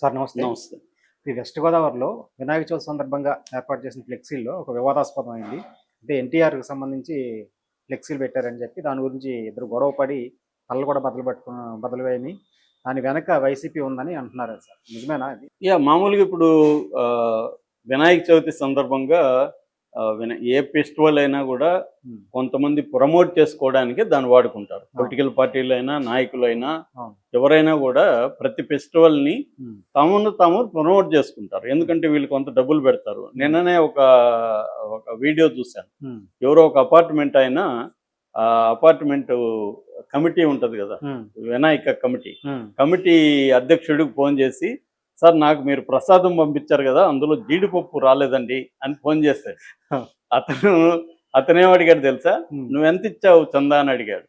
Sir నమస్తే. నమస్తే. ఈ వెస్ట్ గోదావరిలో వినాయక చవితి సందర్భంగా ఏర్పాటు చేసిన ఫ్లెక్సీల్లో ఒక వివాదాస్పదం అయింది అంటే ఎన్టీఆర్కి సంబంధించి ఫ్లెక్సీలు పెట్టారని చెప్పి దాని గురించి ఇద్దరు గొడవ పడి తలలు కూడా బదులు పట్టుకు బదులు వేయని దాని వెనక వైసీపీ ఉందని అంటున్నారు సార్. నిజమేనా యా మామూలుగా ఇప్పుడు వినాయక చవితి సందర్భంగా ఏ ఫెస్టివల్ అయినా కూడా కొంతమంది ప్రమోట్ చేసుకోవడానికి దాన్ని వాడుకుంటారు. పొలిటికల్ పార్టీలైనా నాయకులైనా. ఎవరైనా కూడా ప్రతి ఫెస్టివల్ని తమను తాము ప్రమోట్ చేసుకుంటారు. ఎందుకంటే వీళ్ళు కొంత డబ్బులు పెడతారు. నిన్ననే ఒక ఒక వీడియో చూశాను. ఎవరో ఒక అపార్ట్మెంట్ అయినా ఆ అపార్ట్మెంట్ కమిటీ ఉంటుంది కదా వినాయక కమిటీ. కమిటీ అధ్యక్షుడికి ఫోన్ చేసి సార్ నాకు మీరు ప్రసాదం పంపించారు కదా అందులో జీడిపప్పు రాలేదండి అని ఫోన్ చేస్తాడు హ. అతను అతనేం అడిగాడు తెలుసా? ఉమ్, నువ్వు ఎంత ఇచ్చావు చందా? అని అడిగాడు.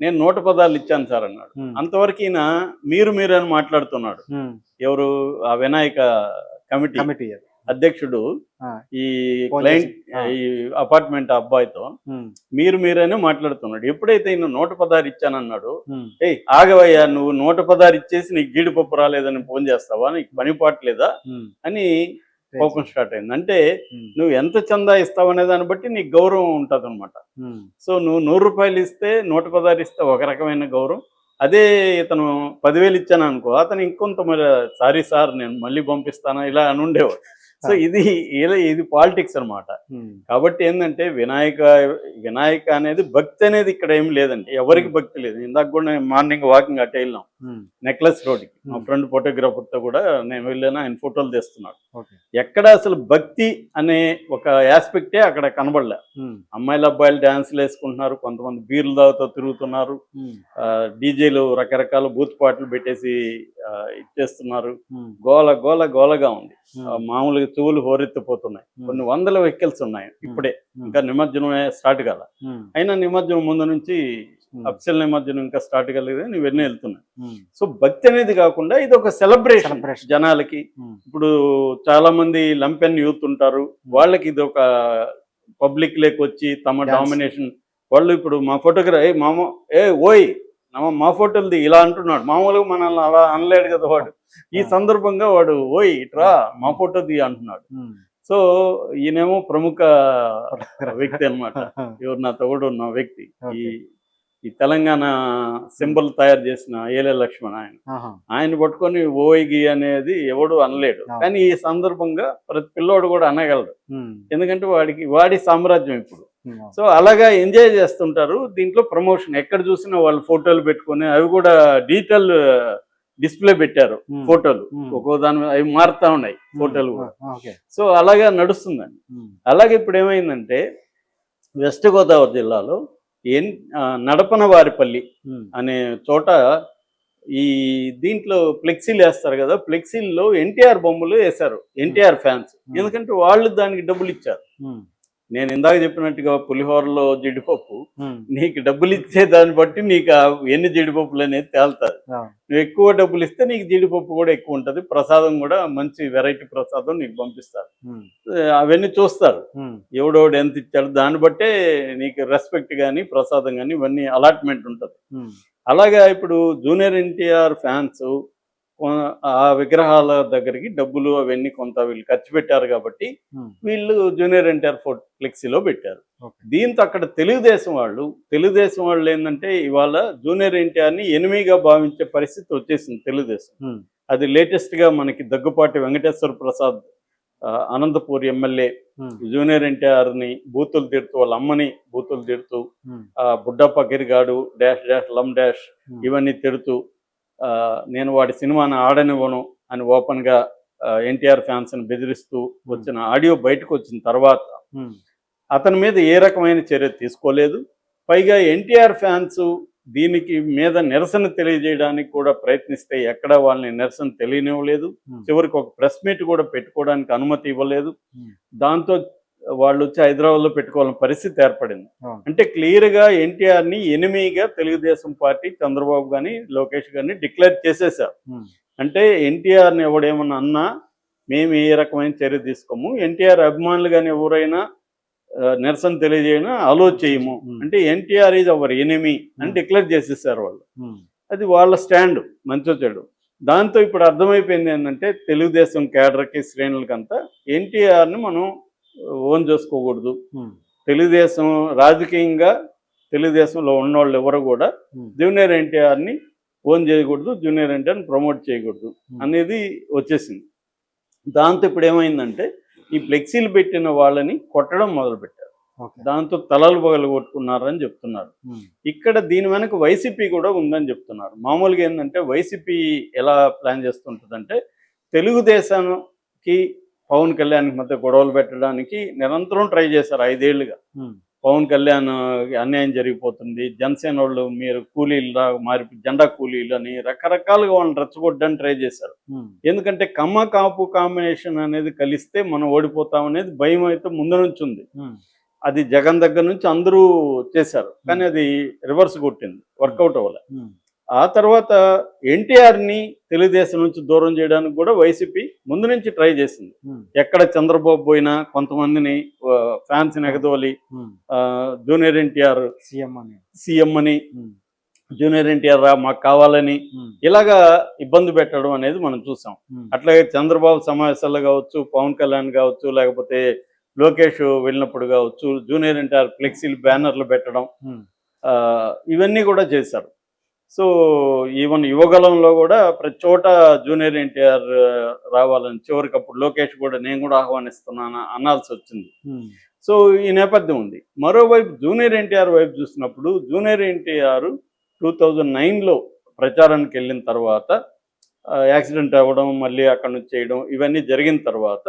నేను నూట పదాలు ఇచ్చాను సార్ అన్నాడు. అంతవరకు ఈయన మీరు మీరు అని మాట్లాడుతున్నాడు. ఎవరు? ఆ వినాయక కమిటీ. కమిటీ. అధ్యక్షుడు ఈ క్లయింట్ ఆ. ఈ అపార్ట్మెంట్ అబ్బాయితో మీరు మీరనే మాట్లాడుతున్నాడు. ఎప్పుడైతే ఈయన నూట పదాలు ఇచ్చానన్నాడు ఏయ్ ఆగవయ్యా నువ్వు నూట పదారు ఇచ్చేసి నీకు జీడిపప్పు రాలేదని ఫోన్ చేస్తావా? నీకు పని పాటలేదా? అని కోపం స్టార్ట్ అయింది. అంటే నువ్వు ఎంత చందా ఇస్తావు అనే దాన్ని బట్టి నీకు గౌరవం ఉంటుంది అనమాట సో నువ్వు నూరు రూపాయలు ఇస్తే నూట పదారు ఇస్తే ఒక రకమైన గౌరవం. అదే ఇతను పదివేలు ఇచ్చాను అనుకో అతను ఇంకొంత మరి సారీ సార్ నేను మళ్ళీ పంపిస్తాను? ఇలా అని ఉండేవాడు. సో ఇది ఇలా ఇది పాలిటిక్స్ అన్నమాట. ఉమ్, కాబట్టి ఏంటంటే వినాయక వినాయక అనేది భక్తి అనేది ఇక్కడ ఏం లేదండి. ఎవరికి భక్తి లేదు. ఇందాక కూడా మార్నింగ్ వాకింగ్ అట్టే వెళ్ళాం నెక్లెస్ రోడ్కి మా. ఫ్రెండ్ ఫోటోగ్రాఫర్తో కూడా నేను వెళ్ళాను ఆయన ఫోటోలు తీస్తున్నాడు. ఎక్కడ అసలు భక్తి అనే ఒక ఆస్పెక్టే అక్కడ కనబడలే. అమ్మాయిలు అబ్బాయిలు డ్యాన్స్లు వేసుకుంటున్నారు కొంతమంది బీర్లు తాగుతూ తిరుగుతున్నారు డీజేలు రకరకాల బూత్ పాటలు పెట్టేసి ఇచ్చేస్తున్నారు. గోల గోల గోలగా ఉంది. మామూలుగా చెవులు హోరెత్తిపోతున్నాయి. కొన్ని వందల వెహికల్స్ ఉన్నాయి ఇప్పుడే. ఇంకా నిమజ్జనమే స్టార్ట్ కాల. అయినా నిమజ్జనం ముందు నుంచి ఉమ్, అఫ్సల్ నిమజ్జనం ఇంకా స్టార్ట్ కాలేదు ఇవన్నీ వెళ్తున్నాయి. సో భక్తి అనేది కాకుండా ఇది ఒక సెలబ్రేషన్. జనాలకి. ఉమ్, ఇప్పుడు చాలా మంది లంపెన్ యూత్ ఉంటారు వాళ్ళకి ఇది ఒక పబ్లిక్ లేక్ వచ్చి తమ. డామినేషన్ వాళ్ళు ఇప్పుడు మా ఫోటోగ్రా ఏ మామ ఏ ఓయ్ మా ఫోటోలది ఇలా అంటున్నాడు. మామూలుగా మనల్ని అలా అనలేడు కదా వాడు. ఈ. సందర్భంగా వాడు ఓయ్ ఇట్రా మా ఫోటోది అంటున్నాడు. సో ఈయనేమో ప్రముఖ వ్యక్తి అన్నమాట. ఎవరు నా తోడు ఉన్న వ్యక్తి. ఈ. ఈ తెలంగాణ సింబల్ తయారు చేసిన ఏలే లక్ష్మణ్ ఆయన. ఆయన పట్టుకొని ఓయిగి అనేది ఎవడు అనలేడు. కానీ ఈ సందర్భంగా ప్రతి పిల్లోడు కూడా అనగలడు. ఎందుకంటే వాడికి వాడి సామ్రాజ్యం ఇప్పుడు. సో అలాగా ఎంజాయ్ చేస్తుంటారు. దీంట్లో ప్రమోషన్ ఎక్కడ చూసినా వాళ్ళు ఫోటోలు పెట్టుకొని అవి కూడా డిజిటల్ డిస్ప్లే పెట్టారు ఫోటోలు. ఒక్కో దాని మీద అవి మారుతా ఉన్నాయి ఫోటోలు కూడా. సో అలాగా నడుస్తుందండి. అలాగే ఇప్పుడు ఏమైందంటే వెస్ట్ గోదావరి జిల్లాలో ఆ, నడపనవారిపల్లి అనే చోట ఈ దీంట్లో ఫ్లెక్సీలు వేస్తారు కదా ఫ్లెక్సీల్లో ఎన్టీఆర్ బొమ్మలు వేశారు ఎన్టీఆర్ ఫ్యాన్స్. ఎందుకంటే వాళ్ళు దానికి డబ్బులు ఇచ్చారు. నేను ఇందాక చెప్పినట్టుగా పులిహోరలో జీడిపప్పు నీకు డబ్బులు ఇచ్చే దాన్ని బట్టి నీకు ఎన్ని జీడిపప్పులు అనేది తేలుతుంది. ఆ, నువ్వు ఎక్కువ డబ్బులు ఇస్తే నీకు జీడిపప్పు కూడా ఎక్కువ ఉంటుంది. ప్రసాదం కూడా మంచి వెరైటీ ప్రసాదం నీకు పంపిస్తారు. అవన్నీ చూస్తారు. ఎవడోడు ఎంత ఇచ్చాడు దాన్ని బట్టే నీకు రెస్పెక్ట్ కానీ ప్రసాదం కానీ ఇవన్నీ అలాట్మెంట్ ఉంటుంది. అలాగా ఇప్పుడు జూనియర్ ఎన్టీఆర్ ఫ్యాన్స్ ఆ విగ్రహాల దగ్గరికి డబ్బులు అవన్నీ కొంత వీళ్ళు ఖర్చు పెట్టారు కాబట్టి ఉమ్, వీళ్ళు జూనియర్ ఎన్టీఆర్ ఫోటో ఫ్లెక్సీలో పెట్టారు. దీంతో అక్కడ తెలుగుదేశం వాళ్ళు తెలుగుదేశం వాళ్ళు ఏంటంటే ఇవాళ జూనియర్ ఎన్టీఆర్ని ఎనిమిగా భావించే పరిస్థితి వచ్చేసింది తెలుగుదేశం. ఉమ్, అది లేటెస్ట్గా మనకి దగ్గుపాటి వెంకటేశ్వర ప్రసాద్ అనంతపూర్ ఎమ్మెల్యే ఉమ్, జూనియర్ ఎన్టీఆర్ని బూతులు తిడుతూ వాళ్ళ అమ్మని బూతులు తిడుతూ బుడ్డప్ప గిరిగాడు డాష్ డాష్ లమ్ డాష్ ఇవన్నీ తిడుతూ నేను వాడి సినిమాని ఆడనివ్వను అని ఓపెన్గా ఎన్టీఆర్ ఫ్యాన్స్ని బెదిరిస్తూ వచ్చిన ఆడియో బయటకు వచ్చిన తర్వాత ఉమ్, అతని మీద ఏ రకమైన చర్య తీసుకోలేదు. పైగా ఎన్టీఆర్ ఫ్యాన్స్ దీనికి మీద నిరసన తెలియజేయడానికి కూడా ప్రయత్నిస్తే ఎక్కడ వాళ్ళని నిరసన తెలియనివ్వలేదు. ఉమ్, చివరికి ఒక ప్రెస్ మీట్ కూడా పెట్టుకోవడానికి అనుమతి ఇవ్వలేదు. దాంతో వాళ్ళు వచ్చి హైదరాబాద్లో పెట్టుకోవాలని పరిస్థితి ఏర్పడింది. అంటే క్లియర్గా ఎన్టీఆర్ని ఎనిమిగా తెలుగుదేశం పార్టీ చంద్రబాబు గాని లోకేష్ గారిని డిక్లేర్ చేసేశారు. ఉమ్, అంటే ఎన్టీఆర్ని ఎవడేమన్నా అన్నా మేము ఏ రకమైన చర్య తీసుకోము ఎన్టీఆర్ అభిమానులు కానీ ఎవరైనా నిరసన తెలియజేయను అలో చేయము. అంటే ఎన్టీఆర్ ఈజ్ అవర్ ఎనిమి అని. డిక్లేర్ చేసేసారు వాళ్ళు. అది వాళ్ళ స్టాండ్ మంచో చెడు. దాంతో ఇప్పుడు అర్థమైపోయింది ఏంటంటే తెలుగుదేశం కేడర్కి శ్రేణులకంతా ఎన్టీఆర్ని మనం ఓన్ చేసుకోకూడదు. తెలుగుదేశం రాజకీయంగా తెలుగుదేశంలో ఉన్నవాళ్ళు ఎవరు కూడా జూనియర్ ఎన్టీఆర్ని ఓన్ చేయకూడదు జూనియర్ ఎన్టీఆర్ని ప్రమోట్ చేయకూడదు. అనేది వచ్చేసింది. దాంతో ఇప్పుడు ఏమైందంటే ఈ ఫ్లెక్సీలు పెట్టిన వాళ్ళని కొట్టడం మొదలుపెట్టారు. దాంతో తలలు పగలు కొట్టుకున్నారని చెప్తున్నారు. ఇక్కడ దీని వెనక వైసీపీ కూడా ఉందని చెప్తున్నారు. మామూలుగా ఏంటంటే వైసీపీ ఎలా ప్లాన్ చేస్తుంటుందంటే తెలుగుదేశానికి పవన్ కళ్యాణ్కి మధ్య గొడవలు పెట్టడానికి నిరంతరం ట్రై చేశారు ఐదేళ్ళుగా. పవన్ కళ్యాణ్ అన్యాయం జరిగిపోతుంది. జనసేన వాళ్ళు మీరు కూలీలు మారి జెండా కూలీలు అని రకరకాలుగా వాళ్ళని రెచ్చగొట్టడానికి ట్రై చేశారు. ఎందుకంటే కమ్మ కాపు కాంబినేషన్ అనేది కలిస్తే మనం ఓడిపోతాం అనేది భయం అయితే ముందు నుంచి ఉంది. అది జగన్ దగ్గర నుంచి అందరూ చేశారు. కానీ అది రివర్స్ కొట్టింది. వర్కౌట్ అవ్వలే. ఆ తర్వాత ఎన్టీఆర్ని తెలుగుదేశం నుంచి దూరం చేయడానికి కూడా వైసీపీ ముందు నుంచి ట్రై చేసింది. ఎక్కడ చంద్రబాబు పోయినా కొంతమందిని ఫ్యాన్స్ ఎగదోలి ఆ, జూనియర్ ఎన్టీఆర్ సీఎం అని. సీఎం అని జూనియర్ ఎన్టీఆర్ రా మాకు కావాలని ఇలాగా ఇబ్బంది పెట్టడం అనేది మనం చూసాం. అట్లాగే చంద్రబాబు సమావేశాలు కావచ్చు పవన్ కళ్యాణ్ కావచ్చు లేకపోతే లోకేష్ వెళ్ళినప్పుడు కావచ్చు జూనియర్ ఎన్టీఆర్ ఫ్లెక్సీలు బ్యానర్లు పెట్టడం ఇవన్నీ కూడా చేశారు. సో ఈవెన్ యువగలంలో కూడా ప్రతి చోట జూనియర్ ఎన్టీఆర్ రావాలని చివరికి అప్పుడు లోకేష్ కూడా నేను కూడా ఆహ్వానిస్తున్నాను అనాల్సి వచ్చింది. సో ఈ నేపథ్యం ఉంది. మరోవైపు జూనియర్ ఎన్టీఆర్ వైపు చూసినప్పుడు జూనియర్ ఎన్టీఆర్ టూ థౌజండ్ నైన్లో ప్రచారానికి వెళ్ళిన తర్వాత యాక్సిడెంట్ అవ్వడం మళ్ళీ అక్కడ నుంచి చేయడం ఇవన్నీ జరిగిన తర్వాత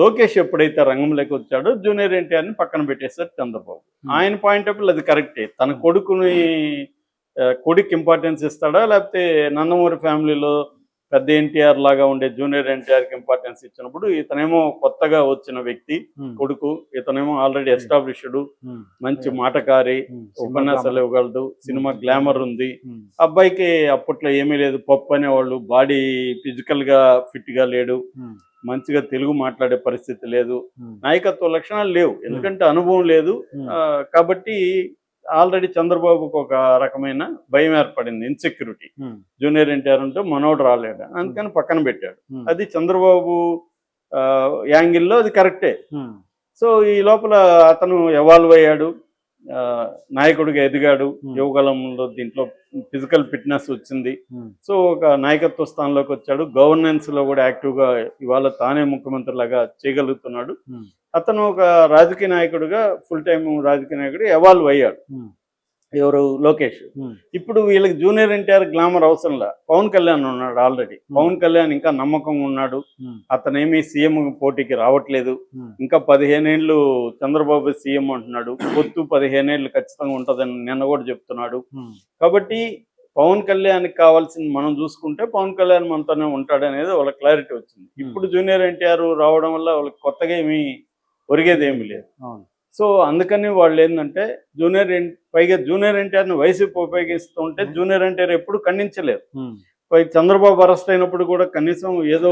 లోకేష్ ఎప్పుడైతే రంగంలోకి వచ్చాడో జూనియర్ ఎన్టీఆర్ని పక్కన పెట్టేశారు చంద్రబాబు. ఆయన పాయింట్ ఆఫ్ వ్యూ అది కరెక్టే. తన కొడుకుని కొడుకు ఇంపార్టెన్స్ ఇస్తాడా? లేకపోతే నందమూరి ఫ్యామిలీలో పెద్ద ఎన్టీఆర్ లాగా ఉండే జూనియర్ ఎన్టీఆర్కి ఇంపార్టెన్స్ ఇచ్చినప్పుడు ఇతనేమో కొత్తగా వచ్చిన వ్యక్తి కొడుకు ఇతనేమో ఆల్రెడీ ఎస్టాబ్లిష్డ్ మంచి మాటకారి ఉపన్యాసాలు ఇవ్వగలడు సినిమా గ్లామర్ ఉంది. అబ్బాయికి అప్పట్లో ఏమీ లేదు పప్పు అనేవాళ్ళు బాడీ ఫిజికల్గా ఫిట్గా లేడు మంచిగా తెలుగు మాట్లాడే పరిస్థితి లేదు. నాయకత్వ లక్షణాలు లేవు ఎందుకంటే అనుభవం లేదు. కాబట్టి ఆల్రెడీ చంద్రబాబుకు ఒక రకమైన భయం ఏర్పడింది ఇన్సెక్యూరిటీ ఉమ్, జూనియర్ ఎన్టీఆర్ ఉంటే మనోడు రాలేడు అందుకని పక్కన పెట్టాడు. ఉమ్, అది చంద్రబాబు యాంగిల్లో అది కరెక్టే. ఉమ్, సో ఈ లోపల అతను ఎవాల్వ్ అయ్యాడు. నాయకుడిగా ఎదిగాడు. Hmm. యువగలంలో దీంట్లో ఫిజికల్ ఫిట్నెస్ వచ్చింది. ఉమ్, సో ఒక నాయకత్వ స్థానంలోకి వచ్చాడు. గవర్నెన్స్లో కూడా యాక్టివ్గా ఇవాళ తానే ముఖ్యమంత్రి లాగా చేయగలుగుతున్నాడు. ఉమ్, అతను ఒక రాజకీయ నాయకుడిగా ఫుల్ టైం రాజకీయ నాయకుడు ఎవాల్వ్ అయ్యాడు. ఎవరు లోకేష్. ఇప్పుడు వీళ్ళకి జూనియర్ ఎన్టీఆర్ గ్లామర్ అవసరంలా పవన్ కళ్యాణ్ ఉన్నాడు ఆల్రెడీ. పవన్ కళ్యాణ్ ఇంకా నమ్మకంగా ఉన్నాడు. అతనేమి సీఎం పోటీకి రావట్లేదు. ఇంకా పదిహేనేళ్ళు చంద్రబాబు సీఎం అంటున్నాడు. పొత్తు పదిహేనేళ్ళు ఖచ్చితంగా ఉంటుందని నిన్న కూడా చెప్తున్నాడు. కాబట్టి పవన్ కళ్యాణ్కి కావాల్సింది మనం చూసుకుంటే పవన్ కళ్యాణ్ మనతోనే ఉంటాడు అనేది వాళ్ళ క్లారిటీ వచ్చింది. ఇప్పుడు జూనియర్ ఎన్టీఆర్ రావడం వల్ల వాళ్ళకి కొత్తగా ఏమీ ఒరిగేది ఏమీ లేదు సో అందుకని వాళ్ళు ఏంటంటే జూనియర్ ఎన్ పైగా జూనియర్ ఎన్టీఆర్ని వైసీపీ ఉపయోగిస్తుంటే జూనియర్ ఎన్టీఆర్ ఎప్పుడు ఖండించలేదు చంద్రబాబు అరెస్ట్ అయినప్పుడు కూడా కనీసం ఏదో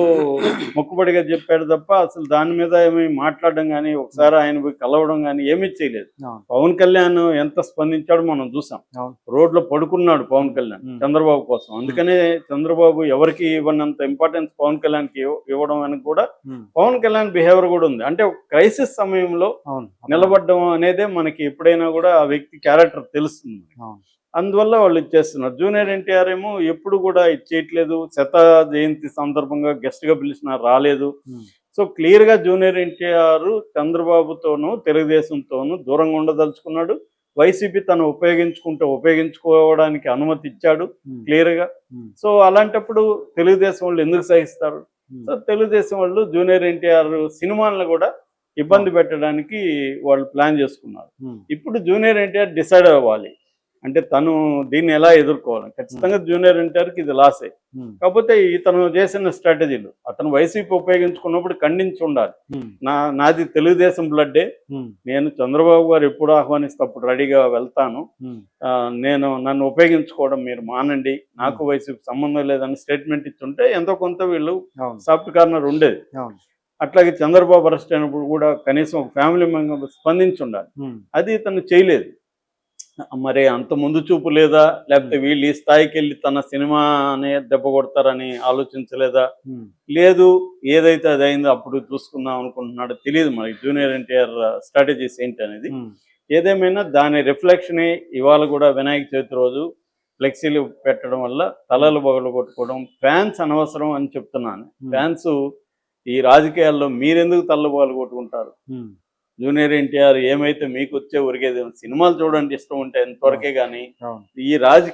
మొక్కుబడిగా చెప్పాడు తప్ప అసలు దాని మీద ఏమీ మాట్లాడడం కానీ ఒకసారి ఆయన పోయి కలవడం కానీ ఏమీ చేయలేదు. పవన్ కళ్యాణ్ ఎంత స్పందించాడో మనం చూసాం. రోడ్లో పడుకున్నాడు పవన్ కళ్యాణ్. చంద్రబాబు కోసం. అందుకనే చంద్రబాబు ఎవరికి ఇవ్వనంత ఇంపార్టెన్స్ పవన్ కళ్యాణ్కి ఇవ్వ- ఇవ్వడం అని కూడా పవన్ కళ్యాణ్ బిహేవియర్ కూడా ఉంది. అంటే క్రైసిస్ సమయంలో నిలబడడం అనేదే మనకి ఎప్పుడైనా కూడా ఆ వ్యక్తి క్యారెక్టర్ తెలుస్తుంది అందువల్ల వాళ్ళు ఇచ్చేస్తున్నారు. జూనియర్ ఎన్టీఆర్ ఏమో ఎప్పుడు కూడా ఇచ్చేయట్లేదు. శత జయంతి సందర్భంగా గెస్ట్గా పిలిచినా రాలేదు. సో క్లియర్గా జూనియర్ ఎన్టీఆర్ చంద్రబాబుతోనూ తెలుగుదేశంతోనూ దూరంగా ఉండదలుచుకున్నాడు. వైసీపీ తను ఉపయోగించుకుంటే ఉపయోగించుకోవడానికి అనుమతి ఇచ్చాడు ఉమ్, క్లియర్గా ఉమ్, సో అలాంటప్పుడు తెలుగుదేశం వాళ్ళు ఎందుకు సహిస్తారు? సో తెలుగుదేశం వాళ్ళు జూనియర్ ఎన్టీఆర్ సినిమాలను కూడా ఇబ్బంది పెట్టడానికి వాళ్ళు ప్లాన్ చేసుకున్నారు. ఇప్పుడు జూనియర్ ఎన్టీఆర్ డిసైడ్ అవ్వాలి. అంటే తను దీన్ని ఎలా ఎదుర్కోవాలి? ఖచ్చితంగా జూనియర్ ఎన్టీఆర్కి ఇది లాసే. కాకపోతే ఇతను చేసిన స్ట్రాటజీలు అతను వైసీపీ ఉపయోగించుకున్నప్పుడు ఖండించి ఉండాలి. నా నాది తెలుగుదేశం బ్లడ్డే. నేను చంద్రబాబు గారు ఎప్పుడు ఆహ్వానిస్తే అప్పుడు రెడీగా వెళ్తాను. నేను నన్ను ఉపయోగించుకోవడం మీరు మానండి. నాకు వైసీపీ సంబంధం లేదని స్టేట్మెంట్ ఇచ్చుంటే ఎంతో కొంత వీళ్ళు సాఫ్ట్ కార్నర్ ఉండేది. అట్లాగే చంద్రబాబు అరెస్ట్ అయినప్పుడు కూడా కనీసం ఒక ఫ్యామిలీ మెంబర్ స్పందించి ఉండాలి. అది ఇతను చేయలేదు. మరి అంత ముందు చూపు లేదా? లేకపోతే వీళ్ళు ఈ స్థాయికి వెళ్ళి తన సినిమానే దెబ్బ కొడతారని ఆలోచించలేదా? లేదు ఏదైతే అది అయిందో అప్పుడు చూసుకుందాం అనుకుంటున్నాడో తెలియదు మరి. జూనియర్ ఎన్టీఆర్ స్ట్రాటజీస్ ఏంటి అనేది. ఏదేమైనా దాని రిఫ్లెక్షనే ఇవాళ కూడా వినాయక చవితి రోజు ఫ్లెక్సీలు పెట్టడం వల్ల తలలు బొగలు కొట్టుకోవడం ఫ్యాన్స్ అనవసరం అని చెప్తున్నాను. ఫ్యాన్స్ ఈ రాజకీయాల్లో మీరెందుకు తల్ల బొగలు కొట్టుకుంటారు జూనియర్ ఎన్టీఆర్ ఏమైతే మీకు వచ్చే ఉరిగేది సినిమాలు చూడండి ఇష్టం ఉంటే ఎంతవరకే కానీ ఈ రాజకీయ